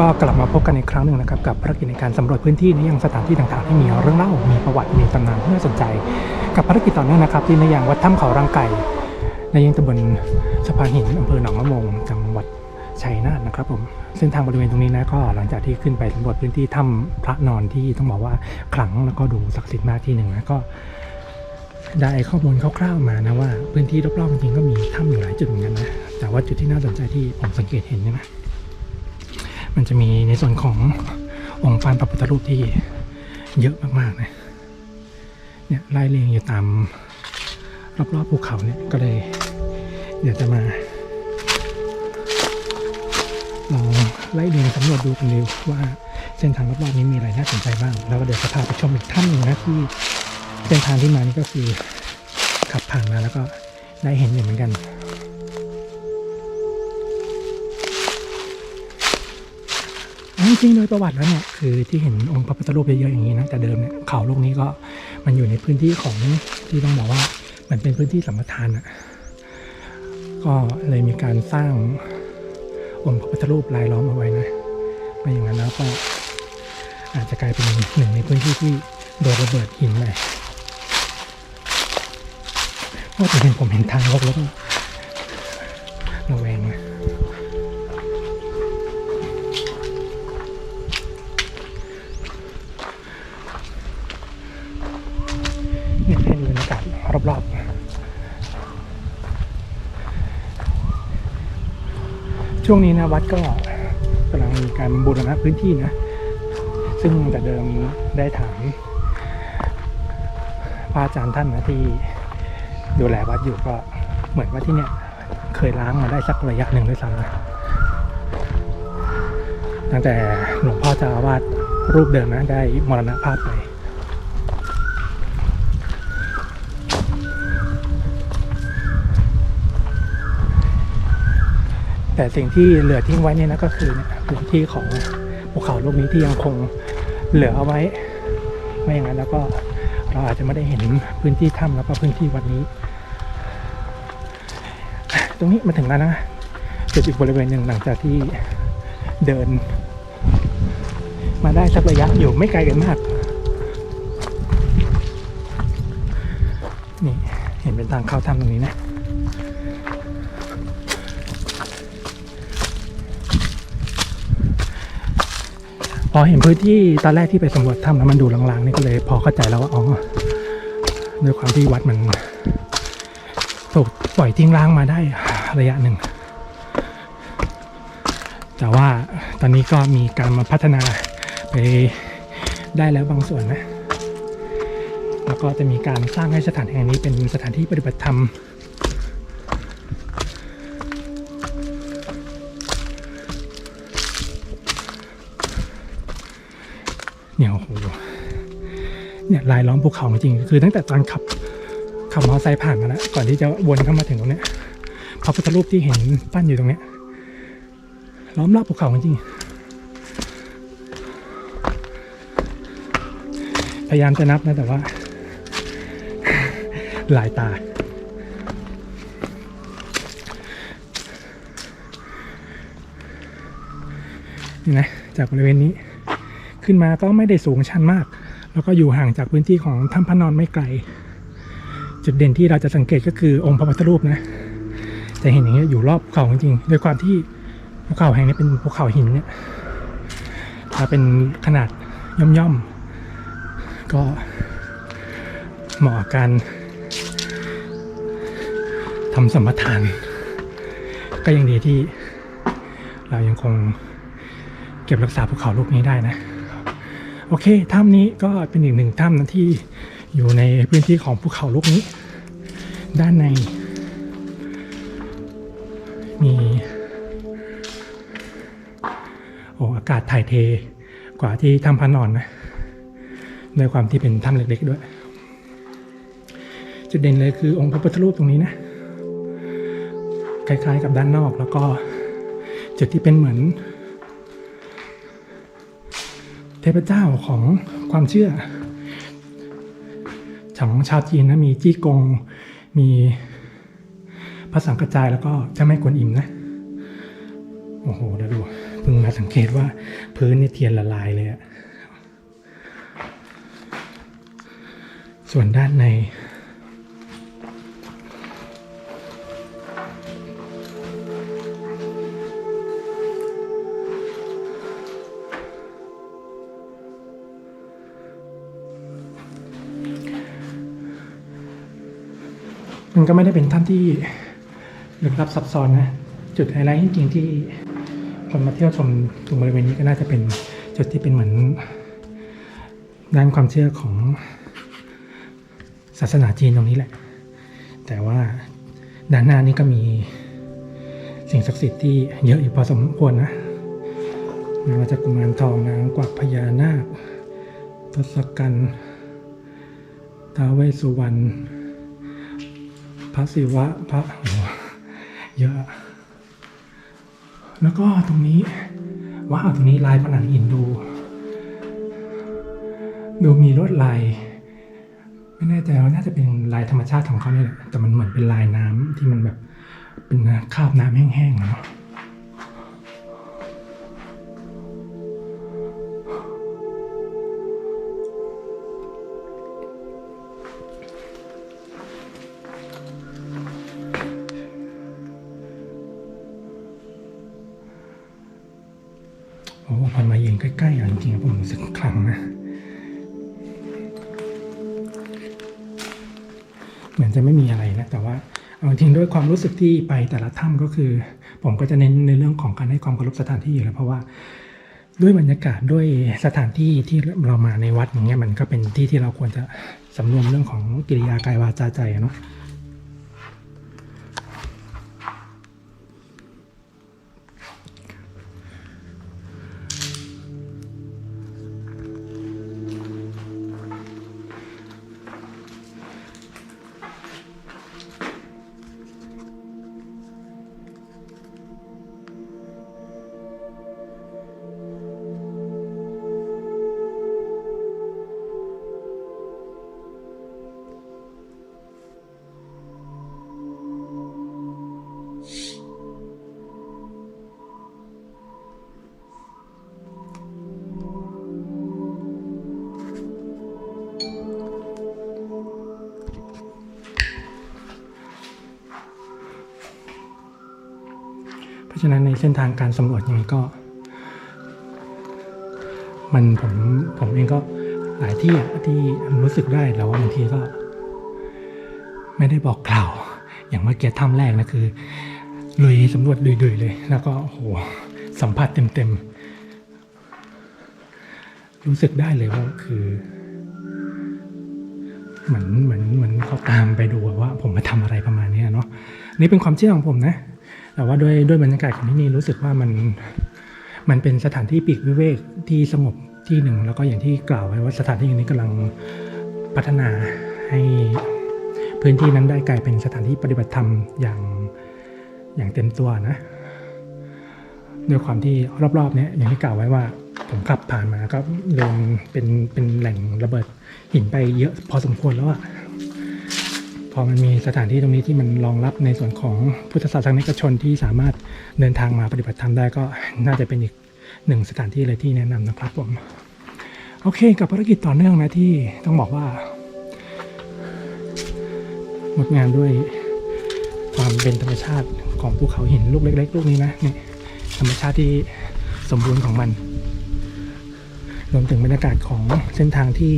ก็กลับมาพบกันอีกครั้งหนึ่งนะครับกับภารกิจในการสำรวจพื้นที่ในยังสถานที่ต่างๆที่มีเรื่องเล่ามีประวัติมีตำนานที่น่าสนใจ กับภารกิจต่อเนื่องนะครับ ที่ในยังวัดถ้ำเขารังไก่ในยังตำบลสะพานหินอำเภอหนองมะมงจังหวัดชัยนาทนะครับผมเส้นทางบริเวณตรงนี้นะก็หลังจากที่ขึ้นไปสำรวจพื้นที่ถ้ำพระนอนที่ต้องบอกว่าขลังแล้วก็ดูศักดิ์สิทธิ์มากที่หนึ่งนะก็ได้ข้อมูลคร่าวๆมานะว่าพื้นที่รอบๆจริงๆก็มีถ้ำอยู่หลายจุดเหมือนกันนะแต่ว่าจุดที่น่าสนใจที่ผมสังเกตเห็นเนี่ยนะ มันจะมีในส่วนขององค์ฟานพระพุทธรูปที่เยอะมากๆนะเนี่ยไล่เรียงอยู่ตามรอบๆภูเขาเนี่ยก็เลยเดี๋ยวจะมาลองไล่เรียงสำรวจดูกันดูว่าเส้นทางรอบๆนี้มีอะไรน่าสนใจบ้าง แล้วก็เดี๋ยวจะพาไปชมอีกถ้ำหนึ่งนะที่เส้นทางที่มานี่ก็คือขับผ่านมาแล้วก็ได้เห็นอยู่เหมือนกัน ริงๆโดยประวัติแล้วเนี่ยคือที่เห็นองค์พระพุทธรูปเยอะๆอย่างนี้นะแต่เดิมเนี่ยเขาลูกนี้ก็มันอยู่ในพื้นที่ของที่ต้องบอกว่ามันเป็นพื้นที่สัมปทานอะก็เลยมีการสร้างองค์พระพุทธรูปลายล้อมเอาไว้นะไม่อย่างนั้นแล้วก็อาจจะกลายเป็นหนึ่งในพื้นที่ที่โดนระเบิดหินไปเพราะแต่เห็นผมเห็นทางรกแล้วก็ระแวงเนี่ย รอบๆ ช่วงนี้นะวัดก็กำลังมีการบูรณะพื้นที่นะ ซึ่งแต่เดิมได้ถามพระอาจารย์ท่านนะที่ดูแลวัดอยู่ก็เหมือนว่าที่เนี่ยเคยล้างมาได้สักระยะหนึ่งด้วยซ้ำนะตั้งแต่หลวงพ่อเจ้าอาวาสรูปเดิมนะได้มรณภาพไป แต่สิ่งที่เหลือทิ้งไว้นี่นะก็คือพื้นที่ของภูเขาลูกนี้ที่ยังคงเหลือเอาไว้ ไม่อย่างนั้นแล้วก็เราอาจจะไม่ได้เห็นพื้นที่ถ้ำแล้วก็พื้นที่วัดนี้ ตรงนี้มาถึงแล้วนะจุดอีกบริเวณหนึ่งหลังจากที่เดิน มาได้สักระยะอยู่ไม่ไกลกันมากนี่เห็นเป็นทางเข้าถ้ำตรงนี้นะ อเห็นพื้นที่ตอนแรกที่ไปสำรวจถ้ำแล้วมันดูลางๆนี่ก็เลยพอเข้าใจแล้วว่าอ๋อด้วยความที่วัดมันถูกปล่อยทิ้งร้างมาได้ระยะหนึ่ง แต่ว่าตอนนี้ก็มีการมาพัฒนาไปได้แล้วบางส่วนนะ แล้วก็จะมีการสร้างให้สถานแห่งนี้เป็นสถานที่ปฏิบัติธรรม เนี่ยลายล้อมภูเขาจริงๆคือตั้งแต่ตอนขับขับมอเตอร์ไซค์ผ่านมาแล้วก่อนที่จะวนเข้ามาถึงตรงเนี้ยพระพุทธรูปที่เห็นปั้นอยู่ตรงเนี้ยล้อมรอบภูเขาจริงพยายามจะนับนะแต่ว่า หลายตา นี่นะจากบริเวณนี้ ขึ้นมาก็ไม่ได้สูงชันมาก แล้วก็อยู่ห่างจากพื้นที่ของถ้ำพระนอนไม่ไกล จุดเด่นที่เราจะสังเกตก็คือองค์พระพุทธรูปนะจะเห็นอย่างเงี้ยอยู่รอบภูเขาจริงๆโดยความที่ภูเขาแห่งนี้เป็นภูเขาหินเนี่ยถ้าเป็นขนาดย่อมๆก็เหมาะกับการทำสมรทาน ก็ยังดีที่เรายังคงเก็บรักษาภูเขาลูกนี้ได้นะ โอเคถ้ำนี้ก็เป็นอีกหนึ่งถ้ำนะที่อยู่ในพื้นที่ของภูเขาลูกนี้ ด้านใน มีโอ้อากาศถ่ายเทกว่าที่ถ้ำพระนอนนะด้วยความที่เป็นถ้ำเล็กๆด้วย จุดเด่นเลยคือองค์พระพุทธรูปตรงนี้นะ คล้ายๆกับด้านนอกแล้วก็จุดที่เป็นเหมือน ทพเจ้าของความเชื่อ ของชาวจีนนะมีจี้กง มีพระสังกระจายแล้วก็เจ้าแม่กวนอิมนะ โอ้โหเดี๋ยวดูเพิ่งมาสังเกตว่าพื้นนี่เทียนละลายเลยอะส่วนด้านใน มันก็ไม่ได้เป็นถ้ำที่ลึกลับซับซ้อนนะ จุดไฮไลท์จริงๆที่คนมาเที่ยวชมตรงบริเวณนี้ก็น่าจะเป็นจุดที่เป็นเหมือนด้านความเชื่อของศาสนาจีนตรงนี้แหละ แต่ว่าด้านหน้านี้ก็มีสิ่งศักดิ์สิทธิ์ที่เยอะอยู่พอสมควรนะไม่ว่าจะกุมารทองนางกวักพญานาคทศกัณฐ์ท้าวเวสสุวรรณ พระศิวะพระโหเยอะ แล้วก็ตรงนี้ว้าวตรงนี้ลายผนังหินดู ดูมีลวดลายไม่แน่ใจว่าน่าจะเป็นลายธรรมชาติของเขาเนี่ยแหละแต่มันเหมือนเป็นลายน้ำที่มันแบบเป็นคราบน้ำแห้งๆเนาะ โอ้พอมายืนใกล้ๆอะจริงๆผมรู้สึกขลังนะเหมือนจะไม่มีอะไรนะแต่ว่าเอาจริงๆด้วยความรู้สึกที่ไปแต่ละถ้ำก็คือ ผมก็จะเน้นในเรื่องของการให้ความเคารพสถานที่อยู่แล้วเพราะว่าด้วยบรรยากาศด้วยสถานที่ที่เรามาในวัดอย่างเงี้ยมันก็เป็นที่ที่เราควรจะสำรวมเรื่องของกิริยากายวาจาใจเนาะ ราะฉะนั้นในเส้นทางการสำรวจยังไงก็ มันผมผมเองก็หลายที่ที่รู้สึกได้แล้วว่าบางทีก็ ไม่ได้บอกกล่าว อย่างเมื่อกี้ถ้ำแรกนะคือ ลุยสำรวจดุยๆเลย แล้วก็โหสัมผัสเต็มๆ รู้สึกได้เลยว่าคือเหมือนเหมือนเหมือนเขาตามไปดูว่าผมมาทำอะไรประมาณนี้เนาะนี่เป็นความเชื่อของผมนะ แต่ว่าด้วยด้วยบรรยากาศของที่นี่รู้สึกว่ามันมันเป็นสถานที่ปีกวิเวกที่สงบที่หนึ่ง แล้วก็อย่างที่กล่าวไว้ว่าสถานที่นี้กำลังพัฒนาให้พื้นที่นั้นได้กลายเป็นสถานที่ปฏิบัติธรรมอย่างอย่างเต็มตัวนะด้วยความที่รอบๆเนี้ยอย่างที่กล่าวไว้ว่าผมขับผ่านมาก็เดินเป็นเป็นแหล่งระเบิดหินไปเยอะพอสมควรแล้วอะ พอมันมีสถานที่ตรงนี้ที่มันรองรับในส่วนของพุทธศาสนิกชนที่สามารถเดินทางมาปฏิบัติธรรมได้ก็น่าจะเป็นอีกหนึ่งสถานที่เลยที่แนะนำนะครับผม โอเค กับภารกิจต่อเนื่องนะที่ต้องบอกว่า หมดงานด้วยความเป็นธรรมชาติของภูเขาหินลูกเล็ก ๆ ลูกนี้นะนี่ธรรมชาติที่สมบูรณ์ของมัน รวมถึงบรรยากาศของเส้นทางที่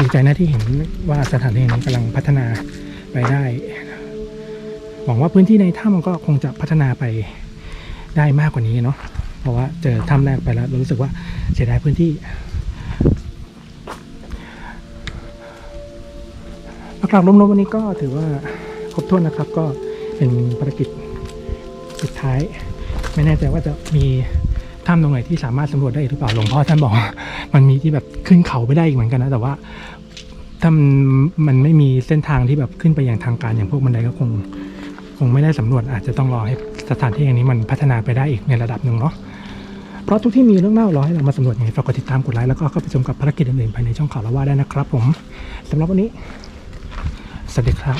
ดีใจนะที่เห็นว่าสถานที่นี้กำลังพัฒนาไปได้ หวังว่าพื้นที่ในถ้ำก็คงจะพัฒนาไปได้มากกว่านี้เนาะเพราะว่าเจอถ้ำแรกไปแล้วรู้สึกว่าเสียดายพื้นที่หลักๆรวมๆวันนี้ก็ถือว่าครบถ้วนนะครับก็เป็นภารกิจสุดท้าย ไม่แน่ใจว่าจะมี ถ้ำตรงไหนที่สามารถสำรวจได้หรือเปล่าหลวงพ่อท่านบอกมันมีที่แบบขึ้นเขาไปได้อีกเหมือนกันนะแต่ว่าถ้ามันมันไม่มีเส้นทางที่แบบขึ้นไปอย่างทางการอย่างพวกบันไดก็คงคงไม่ได้สำรวจอาจจะต้องรอให้สถานที่อย่างนี้มันพัฒนาไปได้อีกในระดับหนึ่งเนาะเพราะทุกที่มีเรื่องเล่ารอให้เรามาสำรวจยังไงฝากกดติดตามกดไลค์แล้วก็เข้าไปชมกับภารกิจอื่นๆภายในช่องข่าวละว่าได้นะครับ ผมสำหรับวันนี้สวัสดีครับ